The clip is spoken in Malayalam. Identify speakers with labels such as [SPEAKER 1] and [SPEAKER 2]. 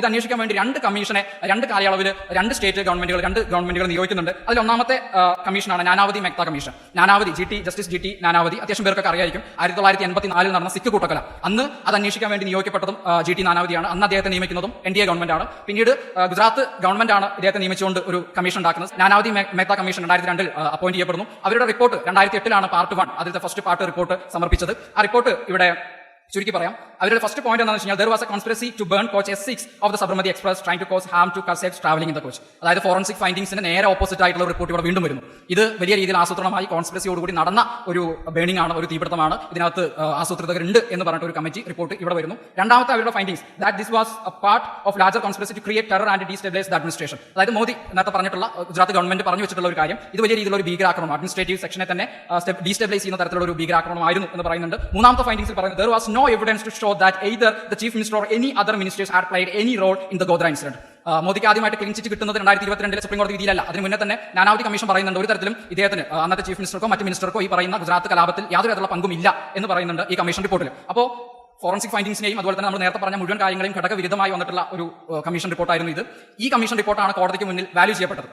[SPEAKER 1] ഇത് അന്വേഷിക്കാൻ വേണ്ടി രണ്ട് കമ്മീഷനെ രണ്ട് കാലയളവിൽ രണ്ട് സ്റ്റേറ്റ് ഗവൺമെന്റുകൾ രണ്ട് ഗവൺമെന്റുകൾ നിയോഗിക്കുന്നുണ്ട്. അതിൽ ഒന്നാമത്തെ കമ്മീഷനാണ് Nanavati Mehta commission. Nanavati G T justice G T Nanavati അത്യാവശ്യം പേർക്കൊക്കെ അറിയായിരിക്കും. ആയിരത്തി തൊള്ളായിരത്തി എൺപത്തി നാലിൽ നടന്ന സിഖ് കൂട്ടക്കൊല. അന്ന് അത് അന്വേഷിക്കാൻ വേണ്ടി നിയോഗിക്കപ്പെട്ടതും ജി ടി നാനാവതിയാണ് അന്ന് അദ്ദേഹത്തെ നിയമിക്കുന്നതും എൻ ഡി എ ഗവൺമെന്റ് ആണ് പിന്നീട് ഗുജറാത്ത് ഗവൺമെന്റ് ആണ് ഇദ്ദേഹത്തെ നിയമിച്ചുകൊണ്ട് ഒരു കമ്മീഷൻ ഉണ്ടാക്കുന്നത്. നാനാവതി മെ- കമ്മീഷൻ രണ്ടായിരത്തി രണ്ടിൽ അപ്പോയിന്റ് ചെയ്യപ്പെടുന്നു. അവരുടെ റിപ്പോർട്ട് രണ്ടായിരത്തി എട്ടിലാണ് പാർട്ട് വൺ അതിലത്തെ ഫസ്റ്റ് പാർട്ട് റിപ്പോർട്ട് സമർപ്പിച്ചത്. ആ റിപ്പോർട്ട് ഇവിടെ ചുരുക്കി പറയാം. അവരുടെ ഫസ്റ്റ് പോയിന്റ് എന്താണെന്ന് വെച്ചാൽ there was a conspiracy to burn coach S six of the Sabarmati express try to cause harm to കസേഫ് travelling in the coach അതായത് ഫോറൻസിക് ഫൈൻഡിങ്സിന് നേരെ ഓപ്പോസിറ്റ് ആയിട്ടുള്ള റിപ്പോർട്ട് ഇവിടെ വീണ്ടും വരുന്നു. ഇത് വലിയ രീതിയിൽ ആസൂത്രണമായി കോൺസ്പിറസിയോടുകൂടി നടന്ന ഒരു ബേണിംഗ് ആണ് ഒരു തീപിടുത്തമാണ്. ഇതിനകത്ത് ആ, ആസൂത്രിതരുണ്ട് എന്ന് പറഞ്ഞിട്ട് ഒരു കമ്മിറ്റി റിപ്പോർട്ട് ഇവിടെ വരുന്നു. രണ്ടാമത്തെ അവരുടെ findings that this was a part of larger conspiracy to create terror and destabilise the administration അതായത് മോദി നേരത്തെ പറഞ്ഞിട്ടുള്ള ഗുജറാത്ത് ഗവൺമെന്റ് പറഞ്ഞു വെച്ചിട്ടുള്ള ഒരു കാര്യം ഇത് വലിയ രീതിയിലുള്ള ഒരു ഭീകരാക്രമണം. അഡ്മിനിസ്ട്രേറ്റീവ് സെക്ഷനെ തന്നെ ഡീസ്റ്റെബിലൈസ് ചെയ്യുന്ന തരത്തിലുള്ള ഒരു ഭീകരാക്രമണമായിരുന്നു എന്ന് പറയുന്നുണ്ട്. മൂന്നാമത്തെ ഫൈൻഡിങ്സിൽ പറയുന്നത് there was no evidence to show that either the chief minister or any other ministers had played any role in the Godra incident. മോദിക്ക് ആദ്യമായിട്ട് ക്ലീൻ ചിറ്റ് കിട്ടുന്നത് രണ്ടായിരത്തി ഇരുപത്തിരണ്ടിലെ സുപ്രീം കോടതി വിധിയിലല്ല. അതിന് മുന്നേ തന്നെ നാനാവധി കമ്മീഷൻ പറയുന്നുണ്ട്. ഒരു തരത്തിലും ഇദ്ദേഹത്തിന് അന്നത്തെ ചീഫ് മിനിസ്റ്റർക്കോ മറ്റ് മിനിസ്റ്റർക്കോ ഈ പറയുന്ന ഗുജറാത്ത് കലാപത്തിൽ യാതൊരു തരത്തിലുള്ള പങ്കും ഇല്ല എന്ന് പറയുന്നുണ്ട് ഈ കമ്മീഷൻ റിപ്പോർട്ടിൽ അപ്പോൾ ഫോറൻസിക് ഫൈൻഡിങ്സിനെയും അതുപോലെ തന്നെ നമ്മൾ നേരത്തെ പറഞ്ഞ മുഴുവൻ കാര്യങ്ങളെയും ഘടകവിരുദ്ധമായി വന്നിട്ടുള്ള ഒരു കമ്മീഷൻ റിപ്പോർട്ടായിരുന്നു ഇത്. ഈ കമ്മീഷൻ റിപ്പോർട്ടാണ് കോടതിക്ക് മുന്നിൽ വാല്യൂ ചെയ്യപ്പെട്ടത്.